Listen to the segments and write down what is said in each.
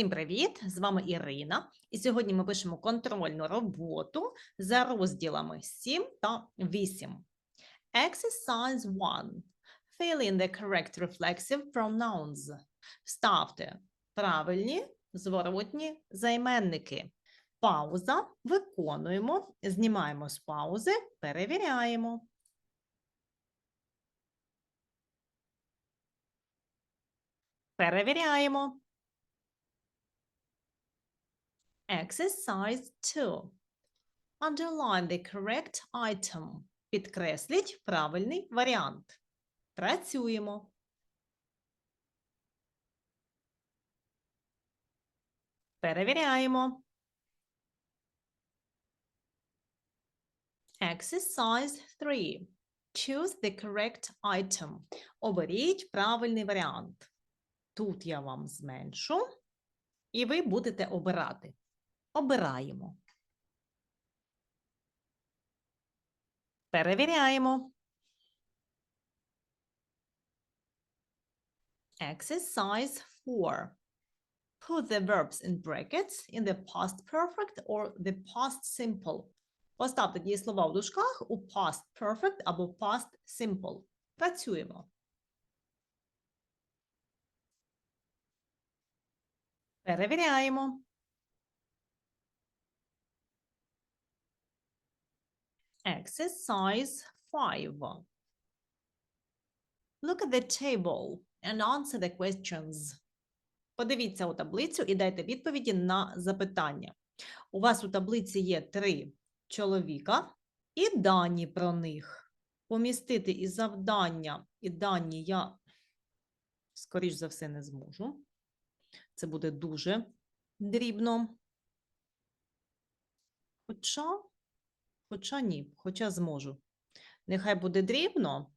Всім привіт! З вами Ірина. І сьогодні ми пишемо контрольну роботу за розділами 7 та 8. Exercise 1. Fill in the correct reflexive pronouns. Вставте правильні зворотні займенники. Пауза. Виконуємо. Знімаємо з паузи. Перевіряємо. Перевіряємо. Exercise 2. Underline the correct item. Підкресліть правильний варіант. Працюємо. Перевіряємо. Exercise 3. Choose the correct item. Оберіть правильний варіант. Тут я вам зменшу, і ви будете обирати. Обираємо. Перевіряємо. Exercise 4. Put the verbs in brackets in the past perfect or the past simple. Поставте дієслова в дужках у past perfect або past simple. Працюємо. Перевіряємо. Exercise 5. Look at the table and answer the questions. Подивіться у таблицю і дайте відповіді на запитання. У вас у таблиці є три чоловіка і дані про них. Помістити і завдання, і дані я, скоріш за все, не зможу. Це буде дуже дрібно. Хоча, хоча ні, хоча зможу. Нехай буде дрібно,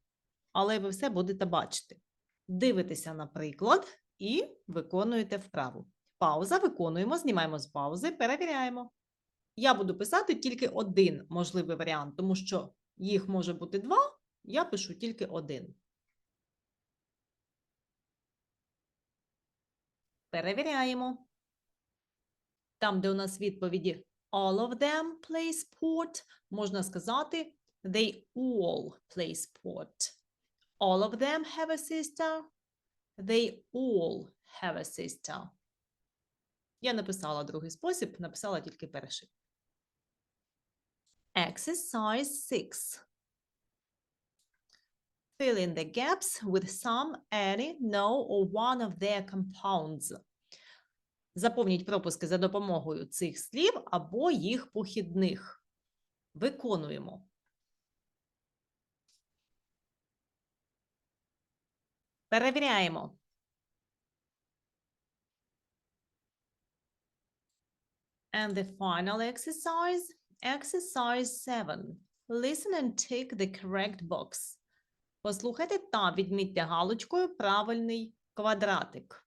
але ви все будете бачити. Дивитеся, наприклад, і виконуєте вправу. Пауза, виконуємо, знімаємо з паузи, перевіряємо. Я буду писати тільки один можливий варіант, тому що їх може бути два, я пишу тільки один. Перевіряємо. Там, де у нас відповіді all of them play sport, можна сказати they all play sport. All of them have a sister. They all have a sister. Я написала другий спосіб, написала тільки перший. Exercise 6. Fill in the gaps with some, any, no or one of their compounds. Заповніть пропуски за допомогою цих слів або їх похідних. Виконуємо. Перевіряємо. And the final exercise, exercise 7. Listen and tick the correct box. Послухайте та відмітьте галочкою правильний квадратик.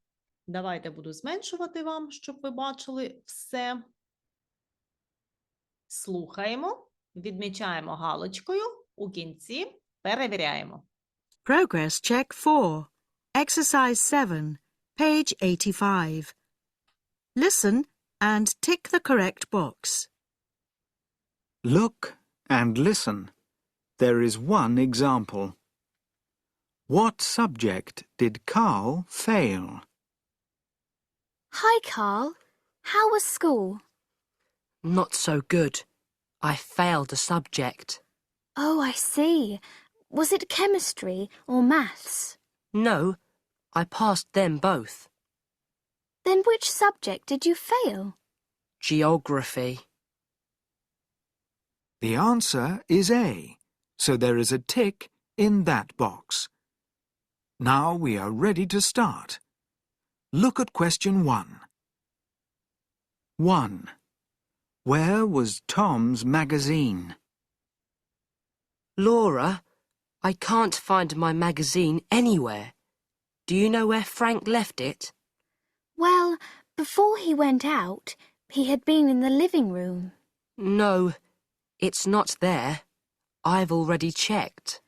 Давайте буду зменшувати вам, щоб ви бачили все. Слухаємо, відмічаємо галочкою, у кінці перевіряємо. Progress check 4. Exercise 7. Page 85. Listen and tick the correct box. Look and listen. There is one example. What subject did Carl fail? Hi, Carl. How was school? Not so good. I failed a subject. Oh, I see. Was it chemistry or maths? No, I passed them both. Then which subject did you fail? Geography. The answer is A, so there is a tick in that box. Now we are ready to start. Look at question 1. 1. Where was Tom's magazine? Laura, I can't find my magazine anywhere. Do you know where Frank left it? Well, before he went out, he had been in the living room. No, it's not there. I've already checked.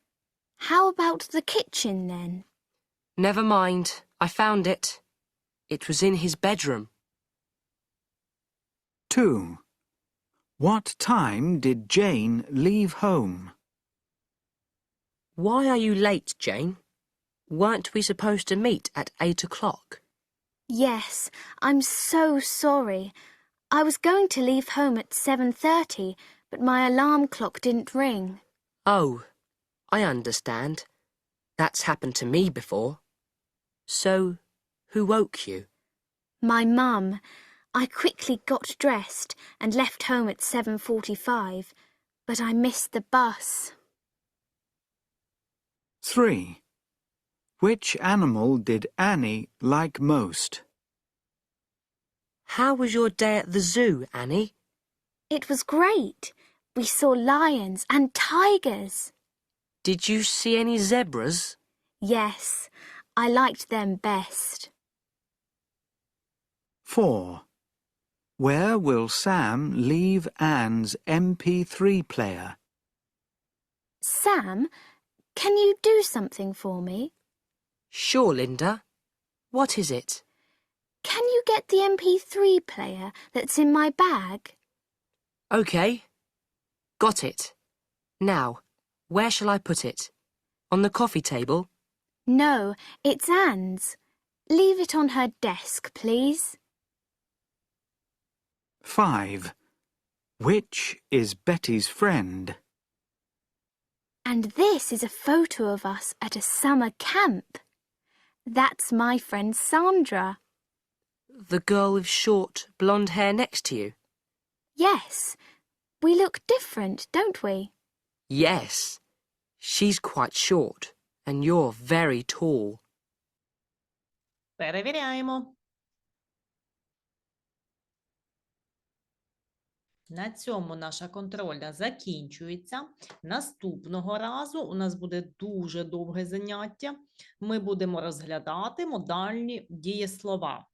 How about the kitchen then? Never mind, I found it. It was in his bedroom. 2. What time did Jane leave home? Why are you late, Jane? Weren't we supposed to meet at eight o'clock? Yes, I'm so sorry. I was going to leave home at 7.30, but my alarm clock didn't ring. Oh, I understand. That's happened to me before. So, who woke you? My mum. I quickly got dressed and left home at 7.45, but I missed the bus. 3. Which animal did Annie like most? How was your day at the zoo, Annie? It was great. We saw lions and tigers. Did you see any zebras? Yes, I liked them best. 4. Where will Sam leave Anne's MP3 player? Sam, can you do something for me? Sure, Linda. What is it? Can you get the MP3 player that's in my bag? OK. Got it. Now, where shall I put it? On the coffee table? No, it's Anne's. Leave it on her desk, please. 5. Which is Betty's friend? And this is a photo of us at a summer camp. That's my friend Sandra. The girl with short, blonde hair next to you? Yes. We look different, don't we? Yes. She's quite short, and you're very tall. На цьому наша контрольна закінчується. Наступного разу у нас буде дуже довге заняття. Ми будемо розглядати модальні дієслова.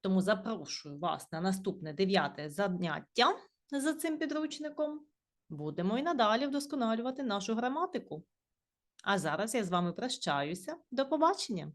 Тому запрошую вас на наступне дев'яте заняття за цим підручником. Будемо і надалі вдосконалювати нашу граматику. А зараз я з вами прощаюся. До побачення!